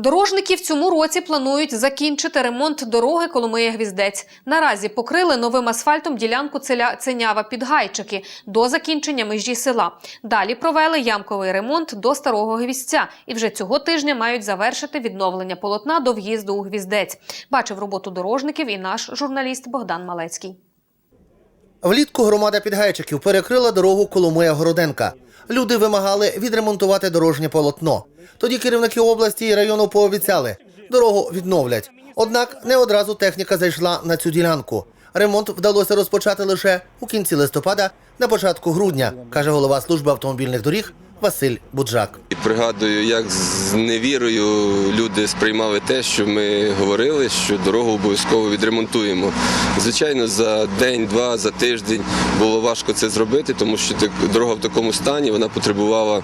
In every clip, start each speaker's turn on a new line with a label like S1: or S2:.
S1: Дорожники в цьому році планують закінчити ремонт дороги Коломиє Гвіздець. Наразі покрили новим асфальтом ділянку Ценява під Гайчики до закінчення межі села. Далі провели ямковий ремонт до старого гвіздця і вже цього тижня мають завершити відновлення полотна до в'їзду у Гвіздець. Бачив роботу дорожників і наш журналіст Богдан Малецький.
S2: Влітку громада підгайчиків перекрила дорогу Коломия Городенка. Люди вимагали відремонтувати дорожнє полотно. Тоді керівники області і району пообіцяли, дорогу відновлять. Однак не одразу техніка зайшла на цю ділянку. Ремонт вдалося розпочати лише у кінці листопада, на початку грудня, каже голова служби автомобільних доріг Василь Буджак.
S3: Пригадую, як з невірою люди сприймали те, що ми говорили, що дорогу обов'язково відремонтуємо. Звичайно, за день-два, за тиждень було важко це зробити, тому що дорога в такому стані вона потребувала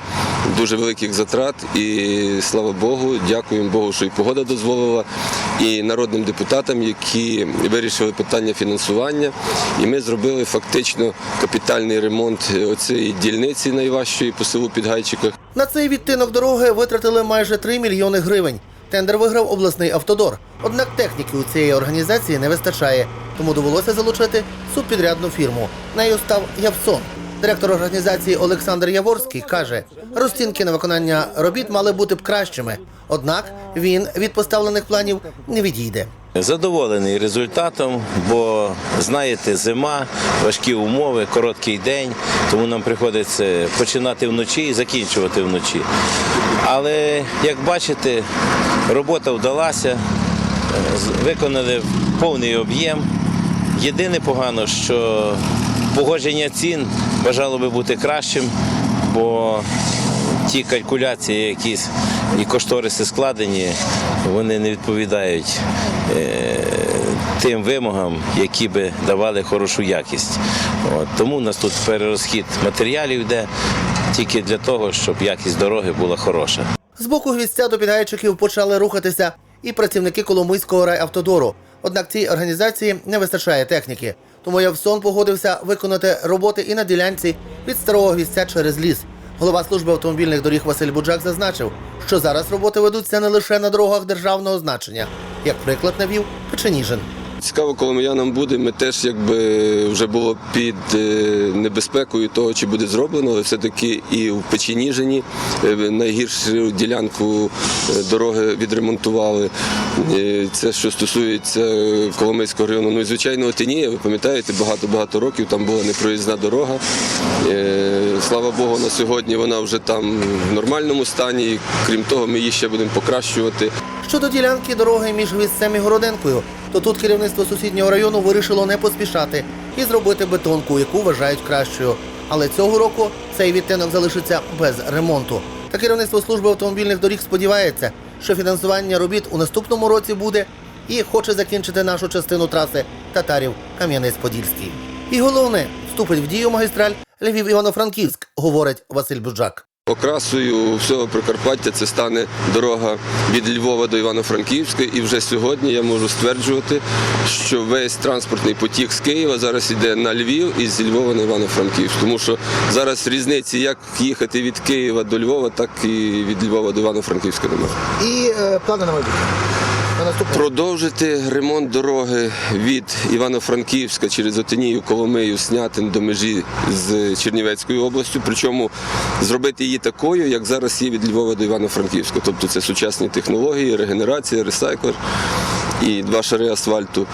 S3: дуже великих затрат. І слава Богу, дякуємо Богу, що і погода дозволила, і народним депутатам, які вирішили питання фінансування. І ми зробили фактично капітальний ремонт оцієї дільниці найважчої по селу Підгайчиках.
S2: На цей відтинок дороги витратили майже 3 мільйони гривень. Тендер виграв обласний автодор. Однак техніки у цієї організації не вистачає, тому довелося залучити субпідрядну фірму. Нею став Явсон. Директор організації Олександр Яворський каже, розцінки на виконання робіт мали бути б кращими. Однак він від поставлених планів не відійде.
S4: Задоволений результатом, бо знаєте, зима, важкі умови, короткий день, тому нам приходиться починати вночі і закінчувати вночі. Але як бачите, робота вдалася, виконали повний об'єм. Єдине погано, що погодження цін бажало би бути кращим, бо ті калькуляції, які і кошториси складені, вони не відповідають е, тим вимогам, які би давали хорошу якість. От, тому у нас тут перерозхід матеріалів йде тільки для того, щоб якість дороги була хороша.
S2: З боку гвіздця до підгайчиків почали рухатися і працівники Коломийського райавтодору. Однак цій організації не вистачає техніки. Тому Явсон погодився виконати роботи і на ділянці від старого гвістя через ліс. Голова служби автомобільних доріг Василь Буджак зазначив, що зараз роботи ведуться не лише на дорогах державного значення, як приклад навів Печеніжин.
S3: Цікаво, коломиянам буде. Ми теж якби вже було під е, небезпекою того, чи буде зроблено, але все-таки і в Печеніжині е, найгіршу ділянку е, дороги відремонтували. Це що стосується Коломийського району. Ну і звичайно, Отинія, ви пам'ятаєте, багато-багато років там була непроїзна дорога. Слава Богу, на сьогодні вона вже там в нормальному стані. Крім того, ми її ще будемо покращувати.
S2: Щодо ділянки дороги між Гвіздцем і Городенкою, то тут керівництво сусіднього району вирішило не поспішати і зробити бетонку, яку вважають кращою. Але цього року цей відтинок залишиться без ремонту. Та керівництво служби автомобільних доріг сподівається, що фінансування робіт у наступному році буде і хоче закінчити нашу частину траси татарів Кам'янець-Подільський. І головне, вступить в дію магістраль Львів Івано-Франківськ, говорить Василь Буджак.
S3: Окрасою всього Прикарпаття це стане дорога від Львова до Івано-Франківська. І вже сьогодні я можу стверджувати, що весь транспортний потік з Києва зараз йде на Львів і з Львова на Івано-Франківськ. Тому що зараз різниці, як їхати від Києва до Львова, так і від Львова до Івано-Франківська немає.
S2: І е, плани на майбутнє.
S3: Продовжити ремонт дороги від Івано-Франківська через Отинію, Коломию, Снятин до межі з Чернівецькою областю. Причому зробити її такою, як зараз є від Львова до Івано-Франківська. Тобто це сучасні технології, регенерація, ресайклер і два шари асфальту.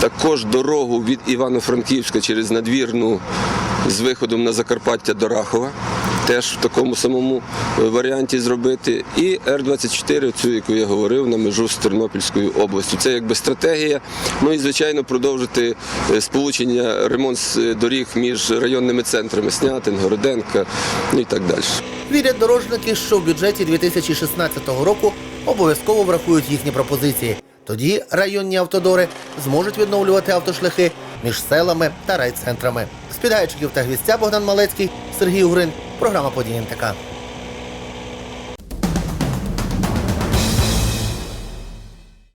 S3: Також дорогу від Івано-Франківська через надвірну з виходом на Закарпаття до Рахова. Теж в такому самому е, варіанті зробити. І Р-24, цю, яку я говорив, на межу з Тернопільською областю. Це якби стратегія. Ну і звичайно продовжити е, сполучення, ремонт е, доріг між районними центрами Снятин, Городенка, ну і так далі.
S2: Вірять дорожники, що в бюджеті 2016 року обов'язково врахують їхні пропозиції. Тоді районні автодори зможуть відновлювати автошляхи між селами та райцентрами. З підгайчиків та гвістця Богдан Малецький, Сергій Угрин, програма «Події НТК».